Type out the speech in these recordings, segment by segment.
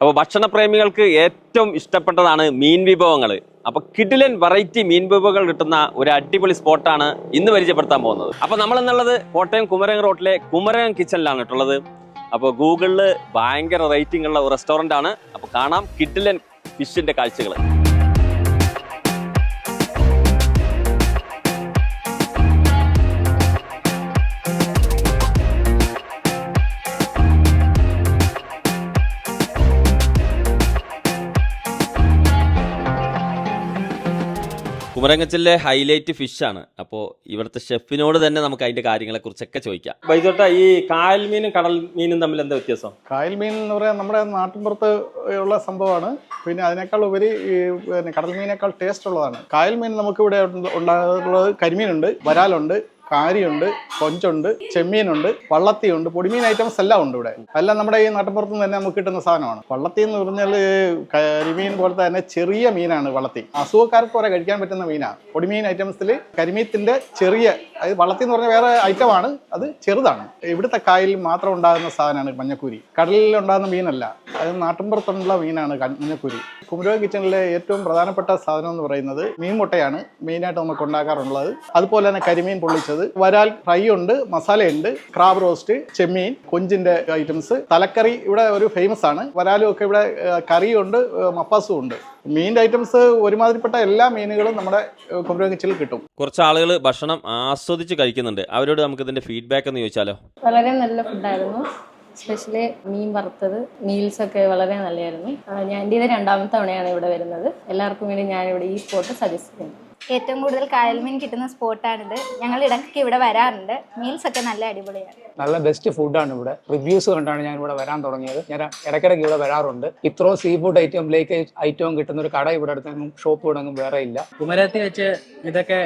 അപ്പോൾ ഭക്ഷണപ്രേമികൾക്ക് ഏറ്റവും ഇഷ്ടപ്പെട്ടതാണ് മീൻ വിഭവങ്ങൾ അപ്പോൾ കിഡിലൻ വെറൈറ്റി മീൻ വിഭവങ്ങൾ കിട്ടുന്ന ഒരു അടിപൊളി സ്പോട്ടാണ് ഇന്ന് പരിചയപ്പെടുത്താൻ പോകുന്നത്. അപ്പോൾ നമ്മൾ എന്നുള്ളത് കോട്ടയം കുമരകം റോട്ടിലെ കുമരകം കിച്ചണിലാണ് കേട്ടുള്ളത് അപ്പോൾ ഗൂഗിളിൽ ഭയങ്കര റേറ്റിംഗ് ഉള്ള റെസ്റ്റോറന്റ് ആണ്. അപ്പോൾ കാണാം കിഡിലൻ ഫിഷിന്റെ കാഴ്ചകൾ കുമരങ്കച്ചിലെ ഹൈലൈറ്റ് ഫിഷ് ആണ്. അപ്പോ ഇവിടുത്തെ ഷെഫിനോട് തന്നെ നമുക്ക് അതിന്റെ കാര്യങ്ങളെ കുറിച്ചൊക്കെ ചോദിക്കാം. ബൈജോട്ട ഈ കായൽ മീനും കടൽ മീനും തമ്മിൽ എന്താ വ്യത്യാസം? കായൽ മീൻ എന്ന് പറയാൻ നമ്മുടെ നാട്ടിൻപുറത്ത് ഉള്ള സംഭവമാണ്. പിന്നെ അതിനേക്കാൾ ഉപരി കടൽ മീനേക്കാൾ ടേസ്റ്റ് ഉള്ളതാണ്. കായൽ മീൻ നമുക്ക് ഇവിടെ ഉണ്ടാകുന്നത് കരിമീനുണ്ട് വരാലുണ്ട്. കാരിയുണ്ട് കൊഞ്ചുണ്ട് ചെമ്മീനുണ്ട് വള്ളത്തിയുണ്ട് പൊടിമീൻ ഐറ്റംസ് എല്ലാം ഉണ്ട് ഇവിടെ. എല്ലാം നമ്മുടെ ഈ നാട്ടിൻപുറത്ത് നിന്ന് തന്നെ നമുക്ക് കിട്ടുന്ന സാധനമാണ്. വള്ളത്തി എന്ന് പറഞ്ഞാൽ കരിമീൻ പോലത്തെ തന്നെ ചെറിയ മീനാണ് വള്ളത്തി. അസുഖക്കാർക്ക് വരെ കഴിക്കാൻ പറ്റുന്ന മീനാണ് പൊടിമീൻ ഐറ്റംസിൽ കരിമീത്തിന്റെ ചെറിയ അത് വള്ളത്തി എന്ന് പറഞ്ഞാൽ വേറെ ഐറ്റമാണ് അത് ചെറുതാണ്. ഇവിടുത്തെ കായലിൽ മാത്രം ഉണ്ടാകുന്ന സാധനമാണ് മഞ്ഞക്കൂരി. കടലിൽ ഉണ്ടാകുന്ന മീനല്ല. അത് നാട്ടിൻപുറത്തുള്ള മീനാണ് കഞ്ഞക്കുരി. കുമരോ കിച്ചണിലെ ഏറ്റവും പ്രധാനപ്പെട്ട സാധനം എന്ന് പറയുന്നത് മീൻ മുട്ടയാണ് മെയിനായിട്ട് നമുക്ക് ഉണ്ടാക്കാറുള്ളത്. അതുപോലെ തന്നെ കരിമീൻ പൊള്ളിച്ചത്. വരാൽ ഫ്രൈ ഉണ്ട് മസാലയുണ്ട് ക്രാബ് റോസ്റ്റ് ചെമ്മീൻ കൊഞ്ചിന്റെ ഐറ്റംസ്. തലക്കറി ഇവിടെ ഒരു ഫേമസ് ആണ്. വരാലും ഒക്കെ ഇവിടെ കറിയുണ്ട് മപ്പാസും ഉണ്ട്. മീനിന്റെ ഐറ്റംസ് ഒരുമാതിരിപ്പെട്ട എല്ലാ മീനുകളും നമ്മുടെ കുമരകം കിച്ചണിൽ കിട്ടും. കുറച്ച് ആളുകൾ ഭക്ഷണം ആസ്വദിച്ച് കഴിക്കുന്നുണ്ട്. അവരോട് നമുക്ക് ഇതിന്റെ ഫീഡ്ബാക്ക് എന്ന് ചോദിച്ചാലോ? വളരെ നല്ല ഫുഡായിരുന്നു സ്പെഷ്യലി മീൻ വറുത്തത് മീൽസ് ഒക്കെ വളരെ നല്ലതായിരുന്നു. ഞാൻ എന്റെ ഇത് രണ്ടാമത്തെ തവണയാണ് ഇവിടെ വരുന്നത്. എല്ലാവർക്കും വേണ്ടി ഞാൻ ഇവിടെ ഈ സ്പോട്ട് സജസ്റ്റ് ചെയ്യുന്നു. ഏറ്റവും കൂടുതൽ കായൽ മീൻ കിട്ടുന്ന സ്പോട്ടാണിത് ഞങ്ങൾ ഇടയ്ക്ക് ഇവിടെ വരാറുണ്ട്. മീൽസ് ഒക്കെ നല്ല അടിപൊളിയാണ്. നല്ല ബെസ്റ്റ് ഫുഡാണ് ഇവിടെ. റിവ്യൂസ് കണ്ടാണ് ഞാൻ ഇവിടെ വരാൻ തുടങ്ങിയത്. ഞാൻ ഇടയ്ക്കിടയ്ക്ക് ഇവിടെ വരാറുണ്ട്. ഇത്രയും സീ ഫുഡ് ഐറ്റം ലേക്ക് ഐറ്റവും കിട്ടുന്ന ഒരു കട ഇവിടെ അടുത്തെങ്കിലും ഷോപ്പ് ഇവിടെ ഒന്നും വേറെ ഇല്ല. കുമരത്തിൽ വെച്ച് ഇതൊക്കെ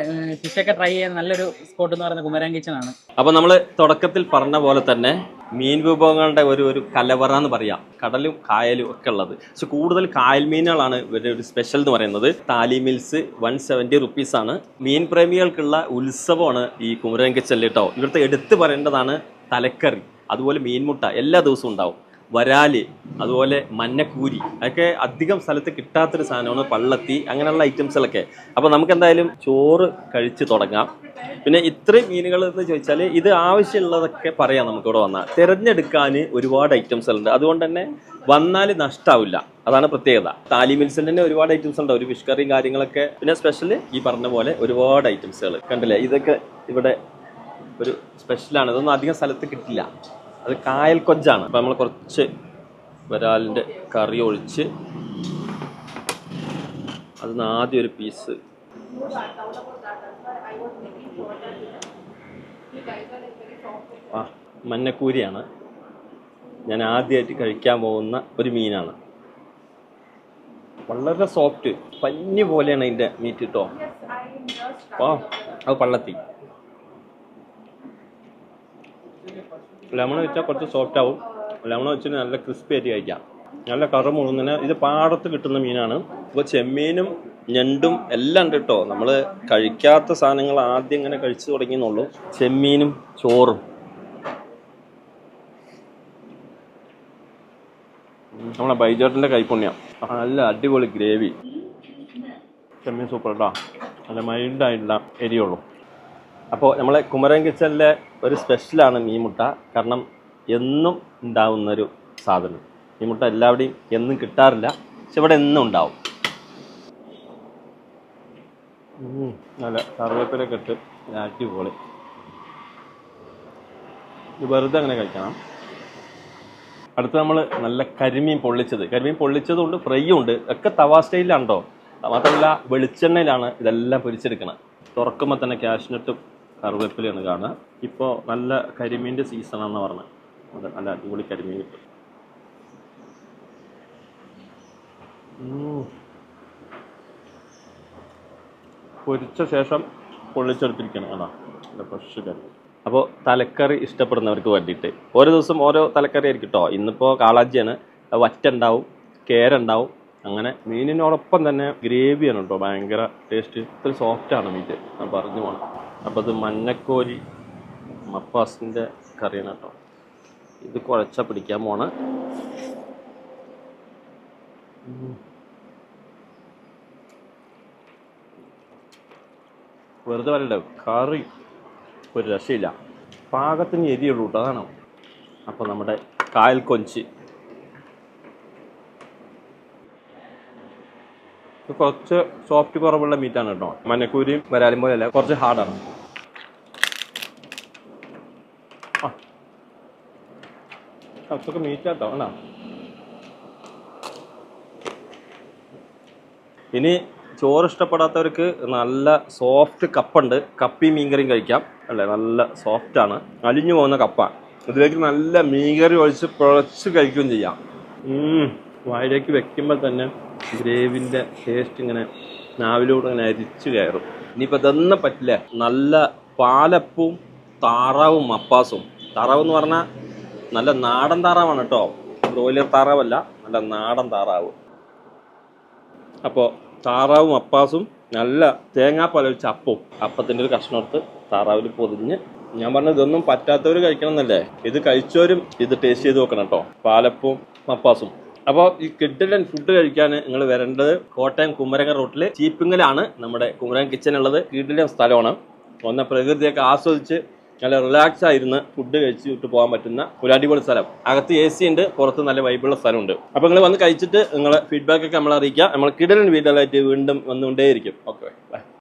ഫിഷൊക്കെ ട്രൈ ചെയ്യാൻ നല്ലൊരു സ്പോട്ട് എന്ന് പറയുന്നത് കുമരൻ കിച്ചൺ ആണ്. അപ്പൊ നമ്മൾ തുടക്കത്തിൽ പറഞ്ഞ പോലെ തന്നെ മീൻ വിഭവങ്ങളുടെ ഒരു ഒരു കലവറ എന്ന് പറയാം. കടലും കായലും ഒക്കെ ഉള്ളത്. പക്ഷെ കൂടുതൽ കായൽ മീനുകളാണ് ഇവരുടെ ഒരു സ്പെഷ്യൽ എന്ന് പറയുന്നത്. താലി മിൽസ് വൺ സെവന്റി റുപ്പീസ് ആണ്. മീൻ പ്രേമികൾക്കുള്ള ഉത്സവമാണ് ഈ കുമരകം ചെല്ലിട്ടോ ഇവിടുത്തെ എടുത്തു പറയേണ്ടതാണ് തലക്കറി. അതുപോലെ മീൻമുട്ട എല്ലാ ദിവസവും ഉണ്ടാവും. വരാൽ അതുപോലെ മഞ്ഞക്കൂരി. അതൊക്കെ അധികം സ്ഥലത്ത് കിട്ടാത്തൊരു സാധനമാണ് പള്ളത്തി അങ്ങനെയുള്ള ഐറ്റംസിലൊക്കെ അപ്പോൾ നമുക്ക് എന്തായാലും ചോറ് കഴിച്ച് തുടങ്ങാം. പിന്നെ ഇത്രയും മീനുകൾ എന്ന് ചോദിച്ചാൽ ഇത് ആവശ്യമുള്ളതൊക്കെ പറയാം നമുക്കിവിടെ വന്നാൽ തിരഞ്ഞെടുക്കാൻ ഒരുപാട് ഐറ്റംസ് ഉണ്ട് അതുകൊണ്ട് തന്നെ വന്നാൽ നഷ്ടാവില്ല. അതാണ് പ്രത്യേകത. താലി മിൽസിൽ തന്നെ ഒരുപാട് ഐറ്റംസ് ഉണ്ട് ഒരു ഫിഷ് കറിയും കാര്യങ്ങളൊക്കെ. പിന്നെ സ്പെഷ്യൽ ഈ പറഞ്ഞ പോലെ ഒരുപാട് ഐറ്റംസുകൾ കണ്ടില്ലേ? ഇതൊക്കെ ഇവിടെ ഒരു സ്പെഷ്യലാണ്. ഇതൊന്നും അധികം സ്ഥലത്ത് കിട്ടില്ല. അത് കായൽ കൊഞ്ചാണ്. അപ്പം നമ്മൾ കുറച്ച് വരാലിന്റെ കറി ഒഴിച്ച് അതിന് ആദ്യം ഒരു പീസ് ആ മഞ്ഞക്കൂരിയാണ്. ഞാൻ ആദ്യമായിട്ട് കഴിക്കാൻ പോകുന്ന ഒരു മീനാണ്. വളരെ സോഫ്റ്റ് പഞ്ഞി പോലെയാണ് അതിന്റെ മീറ്റ് കേട്ടോ ആ അത് പള്ളത്തി. ലെമൺ വെച്ചാൽ കുറച്ച് സോഫ്റ്റ് ആവും. ലെമൺ വെച്ചിട്ട് നല്ല ക്രിസ്പി ആയിട്ട് കഴിക്കാം. നല്ല കറ മുഴുന്നതിന് ഇത് പാടത്ത് കിട്ടുന്ന മീനാണ്. ഇപ്പോൾ ചെമ്മീനും ഞണ്ടും എല്ലാം ഉണ്ട് കേട്ടോ നമ്മൾ കഴിക്കാത്ത സാധനങ്ങൾ ആദ്യം ഇങ്ങനെ കഴിച്ചു തുടങ്ങിയെന്നുള്ളൂ. ചെമ്മീനും ചോറും. നമ്മളെ ബൈജോട്ടിന്റെ കൈപ്പുണ്യം. നല്ല അടിപൊളി ഗ്രേവി. ചെമ്മീൻ സൂപ്പർ കേട്ടോ നല്ല മൈൽഡായിട്ടുള്ള എരിയുള്ളൂ അപ്പോൾ നമ്മളെ കുമരൻ കിച്ചണിലെ ഒരു സ്പെഷ്യലാണ് മീൻ മുട്ട. കാരണം എന്നും ഉണ്ടാവുന്നൊരു സാധനം. ഈ മുട്ട എല്ലാവിടെയും എന്നും കിട്ടാറില്ല. പക്ഷെ ഇവിടെ എന്നും ഉണ്ടാവും. നല്ല കറിവേപ്പിലൊക്കെ ഇട്ട് ആറ്റി അടിപൊളി. ഇത് വെറുതെ അങ്ങനെ കഴിക്കണം. അടുത്ത് നമ്മൾ നല്ല കരിമീൻ പൊള്ളിച്ചത്. കരിമീൻ പൊള്ളിച്ചതുകൊണ്ട് ഫ്രൈയും ഉണ്ട്. ഒക്കെ തവാ സ്റ്റൈലിലാണ്ടോ മാത്രമല്ല വെളിച്ചെണ്ണയിലാണ് ഇതെല്ലാം പൊരിച്ചെടുക്കണം. തുറക്കുമ്പോൾ തന്നെ കാഷ്നട്ടും കറിവേപ്പിലയാണ് കാണുക. ഇപ്പോൾ നല്ല കരിമീന്റെ സീസണാണെന്ന് പറഞ്ഞത് നല്ല അടിപൊളി കരിമീൻ കിട്ടും. പൊരിച്ച ശേഷം പൊള്ളിച്ചെടുത്തിരിക്കണം അതാ. നല്ല ഫ്രഷ് കരിമീൻ അപ്പോൾ തലക്കറി ഇഷ്ടപ്പെടുന്നവർക്ക് വേണ്ടിയിട്ട്. ഓരോ ദിവസം ഓരോ തലക്കറി ആയിരിക്കും കേട്ടോ ഇന്നിപ്പോൾ കാളാജിയാണ്. അത് വറ്റ ഉണ്ടാവും കേര ഉണ്ടാവും അങ്ങനെ മീനിനോടൊപ്പം തന്നെ ഗ്രേവിയാണ് കേട്ടോ ഭയങ്കര ടേസ്റ്റ് ഇത്ര സോഫ്റ്റാണ് മീറ്റ് ഞാൻ പറഞ്ഞു പോകണം അപ്പോൾ അത് മഞ്ഞക്കോരി മപ്പാസിന്റെ കറിയാണ് കേട്ടോ ഇത് കുഴച്ച പിടിക്കാൻ പോണ്. വെറുതെ വരണ്ട കറി ഒരു രക്ഷയില്ല. പാകത്തിന് എരിയുള്ളൂ കേട്ടോ അതാണ്? അപ്പോൾ നമ്മുടെ കായൽ കൊഞ്ച്. കുറച്ച് സോഫ്റ്റ് കുറവുള്ള മീറ്റാണ് കേട്ടോ മനക്കൂരിയും വരാലും പോലെയല്ല കുറച്ച് ഹാർഡാണ് കുറച്ചൊക്കെ മീറ്റാട്ടോ ആണോ ഇനി ചോറ് ഇഷ്ടപ്പെടാത്തവർക്ക് നല്ല സോഫ്റ്റ് കപ്പുണ്ട്. കപ്പി മീൻകറിയും കഴിക്കാം. അല്ലേ? നല്ല സോഫ്റ്റ് ആണ്. അലിഞ്ഞു പോകുന്ന കപ്പ. ഇതിലേക്ക് നല്ല മീൻകറി ഒഴിച്ച് പുഴച്ച് കഴിക്കുകയും ചെയ്യാം. വായിലേക്ക് വെക്കുമ്പോൾ തന്നെ ഗ്രേവിന്റെ ടേസ്റ്റ് ഇങ്ങനെ നാവിലൂടെ ഇങ്ങനെ അരിച്ചു കയറും. ഇനിയിപ്പോൾ ഇതൊന്നും പറ്റില്ല. നല്ല പാലപ്പവും താറാവും മപ്പാസും താറാവ് എന്ന് പറഞ്ഞാൽ നല്ല നാടൻ താറാവാണ് കേട്ടോ. ബ്രോയിലർ താറാവല്ല നല്ല നാടൻ താറാവ്. അപ്പോൾ താറാവും അപ്പാസും നല്ല തേങ്ങാപ്പാൽ ഒഴിച്ച അപ്പവും അപ്പത്തിന്റെ ഒരു കഷ്ണം എടുത്ത് താറാവിൽ പൊതിഞ്ഞ് ഞാൻ പറഞ്ഞത് ഇതൊന്നും പറ്റാത്തവർ കഴിക്കണം എന്നല്ലേ ഇത് കഴിച്ചവരും ഇത് ടേസ്റ്റ് ചെയ്ത് നോക്കണം കേട്ടോ. പാലപ്പവും അപ്പാസും. അപ്പോൾ ഈ കിഡിലൻ ഫുഡ് കഴിക്കാൻ നിങ്ങൾ വരേണ്ടത് കോട്ടയം കുമരകം റോട്ടിൽ ചീപ്പിങ്ങലാണ് നമ്മുടെ കുമരകം കിച്ചൺ ഉള്ളത്. കിഡിലൻ സ്ഥലമാണ്. ഒന്ന് പ്രകൃതിയൊക്കെ ആസ്വദിച്ച് നല്ല റിലാക്സ് ആയിരുന്ന് ഫുഡ് കഴിച്ചിട്ട് പോകാൻ പറ്റുന്ന ഒരു അടിപൊളി സ്ഥലം. അകത്ത് എ സി ഉണ്ട് പുറത്ത് നല്ല വൈബുള്ള സ്ഥലമുണ്ട്. അപ്പോൾ നിങ്ങൾ വന്ന് കഴിച്ചിട്ട് നിങ്ങളെ ഫീഡ്ബാക്ക് ഒക്കെ നമ്മൾ അറിയിക്കുക. നമ്മൾ കിടലിന് വീട്ടിലായിട്ട് വീണ്ടും വന്നുകൊണ്ടേയിരിക്കും. Okay bye